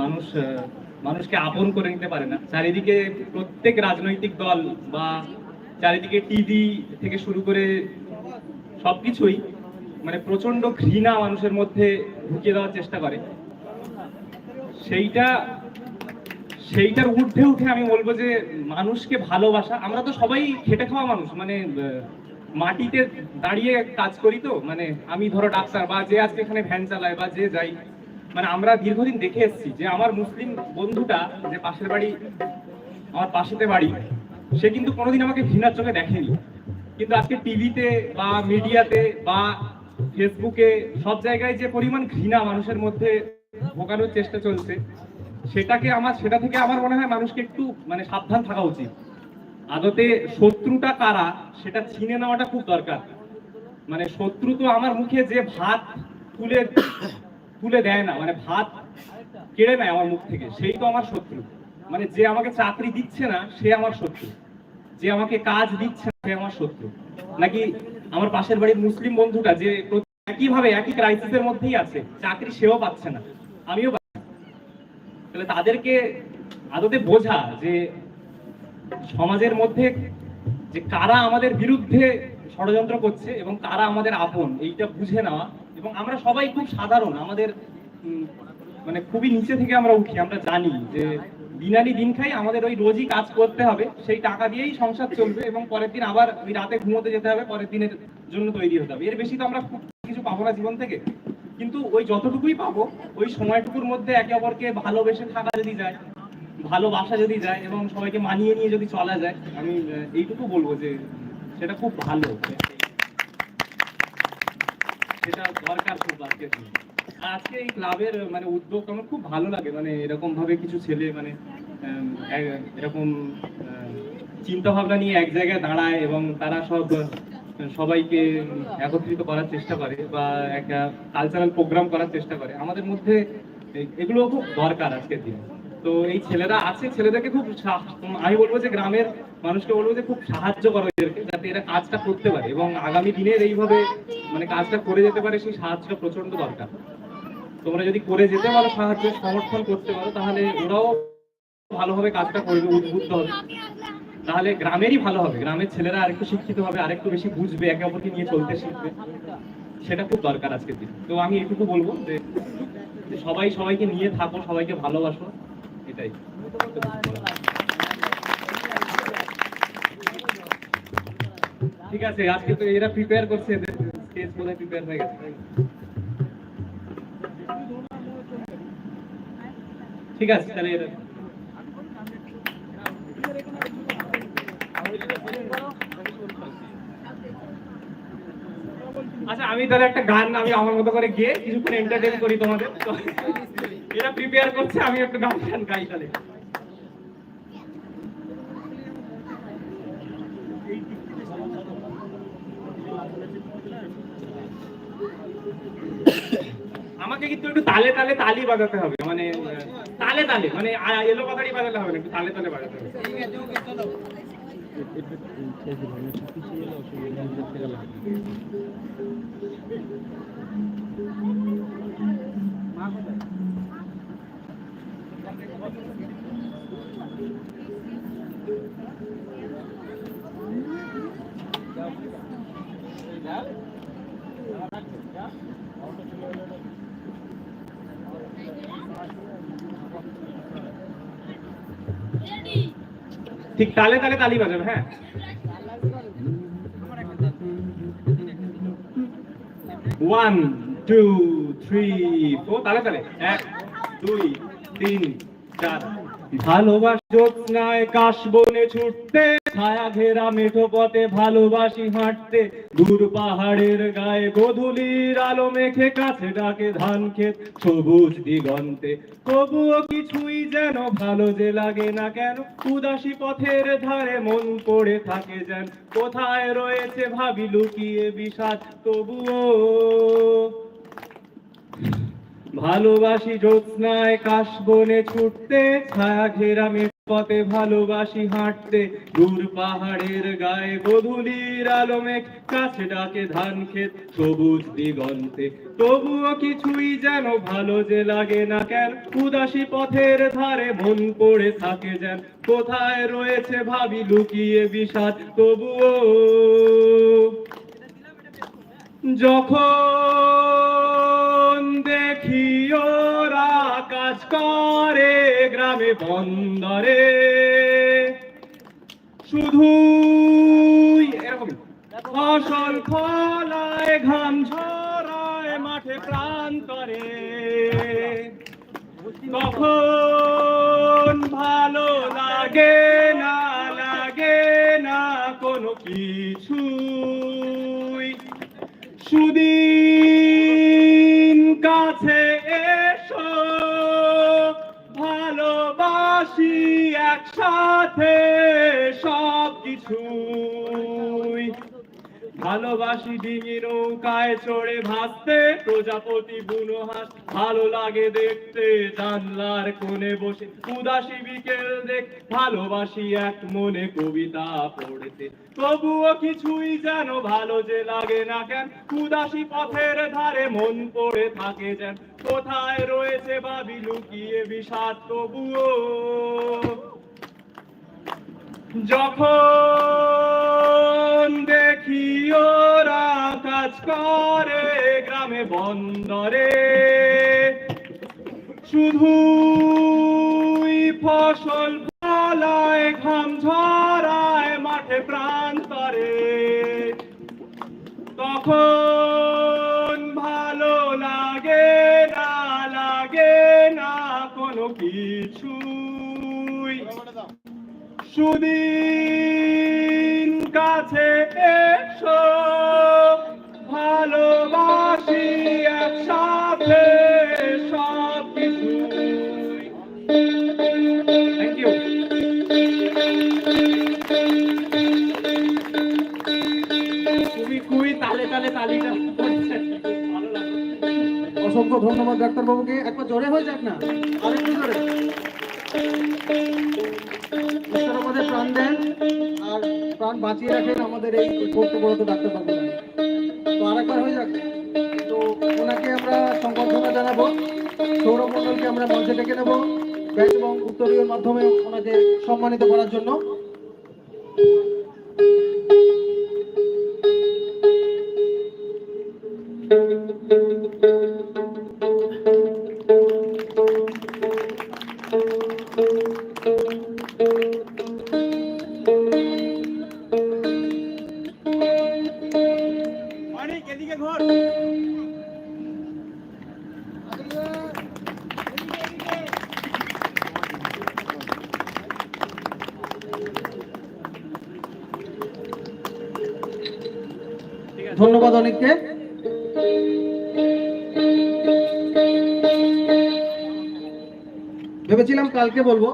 মানুষ মানুষকে আপন করে নিতে পারে না। চারিদিকে প্রত্যেক রাজনৈতিক দল বা চারিদিকে টিভি থেকে শুরু করে সবকিছুই মানে প্রচণ্ড ঘৃণা মানুষের মধ্যে ঢুকিয়ে দেওয়ার চেষ্টা করে। সেইটা, সেইটার ঊর্ধ্বে উঠে আমি বলব যে মানুষকে ভালোবাসা, আমরা তো সবাই খেটে খাওয়া মানুষ মানে মাটিতে দাঁড়িয়ে কাজ করি তো মানে আমি ধরো ডাক্তার বা যে আজকে এখানে ভ্যান চালায় বা যে যাই মানে আমরা দীর্ঘদিন দেখে এসেছি যে আমার মুসলিম বন্ধুটা যে পাশের বাড়ি, আমার পাশেতে বাড়ি, সে কিন্তু কোনোদিন আমাকে ঘৃণার চোখে দেখেনি। কিন্তু আজকে টিভিতে বা মিডিয়াতে বা ফেসবুকে সব জায়গায় যে পরিমাণ ঘৃণা মানুষের মধ্যে ঢোকানোর চেষ্টা চলছে, সেটাকে আমার, সেটা থেকে আমার মনে হয় মানুষকে একটু মানে সাবধান থাকা উচিত। আদতে শত্রুটা কারা, সেটা চিনে নেওয়াটা খুব দরকার। মানে শত্রু তো আমার মুখে যে ভাত, তুলে তুলে দেয় না মানে ভাত কেড়ে নেয় আমার মুখ থেকে। সেই তো আমার শত্রু। মানে যে আমাকে চাকরি দিচ্ছে না, সে আমার শত্রু। যে আমাকে কাজ দিচ্ছে সে আমার শত্রু। নাকি আমার পাশের বাড়ির মুসলিম বন্ধুটা যে একইভাবে একই ক্রাইসিসের মধ্যেই আছে, চাকরি সেও পাচ্ছে না, আমিও তাহলে তাদেরকে আদতে বোঝা যে সমাজের মধ্যে যে কারা আমাদের বিরুদ্ধে ষড়যন্ত্র করছে এবং কারা আমাদের আপন, এইটা বুঝে নেওয়া এবং আমরা সবাই খুব সাধারণ, আমাদের মানে খুবই নিচে থেকে আমরা উঠি, আমরা জানি যে দিনানি দিন খাই, আমাদের ওই রোজই কাজ করতে হবে, সেই টাকা দিয়েই সংসার চলবে এবং পরের দিন আবার ওই রাতে ঘুমোতে যেতে হবে, পরের দিনের জন্য তৈরি হতে হবে। এর বেশি তো আমরা খুব কিছু পাবো না জীবন থেকে। কিন্তু ওই যতটুকুই পাবো, ওই সময়টুকুর মধ্যে একে অপরকে ভালোবেসে থাকা যদি যায় ভালোবাসা যদি যায় এবং সবাইকে মানিয়ে নিয়ে যদি চলা যায়, আমি এইটুকু বলব যে সেটা খুব ভালো। সেটা দরকার খুব আজকে দিনে। আজকে এই ক্লাবের মানে উদ্যোগ আমার খুব ভালো লাগে। মানে এরকম ভাবে কিছু ছেলে মানে এরকম চিন্তা ভাবনা নিয়ে এক জায়গায় দাঁড়ায় এবং তারা সব, সবাইকে একত্রিত করার চেষ্টা করে বা একটা কালচারাল প্রোগ্রাম করার চেষ্টা করে। আমাদের মধ্যে এগুলো খুব দরকার আজকের দিনে। তো এই ছেলেরা আছে, ছেলেদেরকে খুব আমি বলব যে গ্রামের মানুষকে বলব যে খুব সাহায্য করো এদেরকে যাতে এরা কাজটা করতে পারে এবং আগামী দিনের এইভাবে মানে কাজটা করে যেতে পারে সেই সাহায্যটা প্রচণ্ড দরকার। তোমরা যদি করে যেতে পারো, সাহায্য, সমর্থন করতে পারো, তাহলে ওরাও ভালোভাবে কাজটা করবে, উদ্বুদ্ধ হবে। তাহলে গ্রামেরই ভালো হবে, গ্রামের ছেলেরা আরেকটু শিক্ষিত হবে, আরেকটু বেশি বুঝবে, একে অপরকে নিয়ে চলতে শিখবে। সেটা খুব দরকার আজকের দিন। তো আমি এটুকু বলব যে সবাই সবাইকে নিয়ে থাকো, সবাইকে ভালোবাসো। এটাই। ঠিক আছে, আজকে তো এরা প্রিপেয়ার করছে স্টেজ বোধহয় প্রিপেয়ার হয়ে গেছে। ঠিক আছে, তাহলে এরা আচ্ছা আমি তাহলে একটা গান, আমি আমার মতো করে গিয়ে কিছুক্ষণ এন্টারটেইন করি তোমাদের। এরা প্রিপেয়ার করছে, আমি একটু গান গান গাই তাহলে। আমাকে কিন্তু একটু তালে তালে তালি বাজাতে হবে মানে তালে তালে মানে এলো কথাটি বাজালে হবে না, একটু তালে তালে বাজাতে হবে। তালে তালে তালি বাজাবে হ্যাঁ। ওয়ান টু থ্রি ফোর তালে তালে। এক, দুই, তিন, চার। ভালোবাস জ্যোৎস্নায় কাশ বনে ছুটতে। ছায়া ঘেরা মেঠো পথে ভালোবাসি হাঁটতে। দূর পাহাড়ের গায়ে গধূলির আলো মেখে কাছে ডাকে ধান ক্ষেত সবুজ দিগন্তে। তবুও কিছুই যেন ভালো যে লাগে না কেন, উদাসী পথের ধারে মন পড়ে থাকে যেন। কোথায় রয়েছে ভাবি লুকিয়ে বিষাদ, তবুও ভালোবাসি জ্যোৎস্নায় কাশ বনে ছুটতে, ছায়া ঘেরা মেঘ পথে ভালোবাসি হাঁটতে, দূর পাহাড়ের গায়ে গধূলির আলো মেঘ কাছে ডাকে ধান ক্ষেত, সবুজ দিগন্তে। তবুও কিছুই যেন ভালো যে লাগে না কেন, উদাসী পথের ধারে মন পড়ে থাকে যেন। কোথায় রয়েছে ভাবি লুকিয়ে বিষাদ, তবুও যখন দেখি ওরা কাজ করে গ্রামে বন্দরে। শুধু ফসল ফলায়, ঘাম ঝরায়, মাঠে প্রান্তরে তখন ভালো লাগে না লাগে না কোনো কিছুই। সুদিন ভালোবাসি একসাথে সব কিছুই ভালোবাসি ডিঙি নৌকায় চড়ে ভাসতে, প্রজাপতি বুনো হাঁস ভালো লাগে দেখতে, জানলার কোণে বসে উদাসী বিকেল দেখ, ভালোবাসি এক মনে কবিতা পড়তে। তবুও কিছুই যেন ভালো যে লাগে না কেন, উদাসী পথের ধারে মন পড়ে থাকে যেন। কোথায় রয়েছে ভাবি লুকিয়ে বিষাদ তবুও? যখন দেখি কাজ করে গ্রামে বন্দরে। শুধুই ফসল ফলায় ঘাম ঝরায় মাঠে প্রান্তরে। তখন ভালো লাগে না লাগে না কোনো কিছুই। সুদিন কাছে থ্যাংক ইউ খুবই তালে তালে অসংখ্য ধন্যবাদ ডাক্তারবাবুকে। একবার জোরে হয়ে যাক না। আরেকটু জোরে ঈশ্বর আমাদের প্রাণ দেন আর প্রাণ বাঁচিয়ে রাখেন আমাদের এই কর্তব্যরত ডাক্তারবাবু। তো আরেকবার হয়ে যাক। তো ওনাকে আমরা সংবর্ধনা জানাব। সৌরভ মণ্ডলকে আমরা মঞ্চে ডেকে নেব। এবং উত্তরীয় মাধ্যমে ওনাকে সম্মানিত করার জন্য। ধন্যবাদ অনেককে। ভেবেছিলাম কালকে বলব।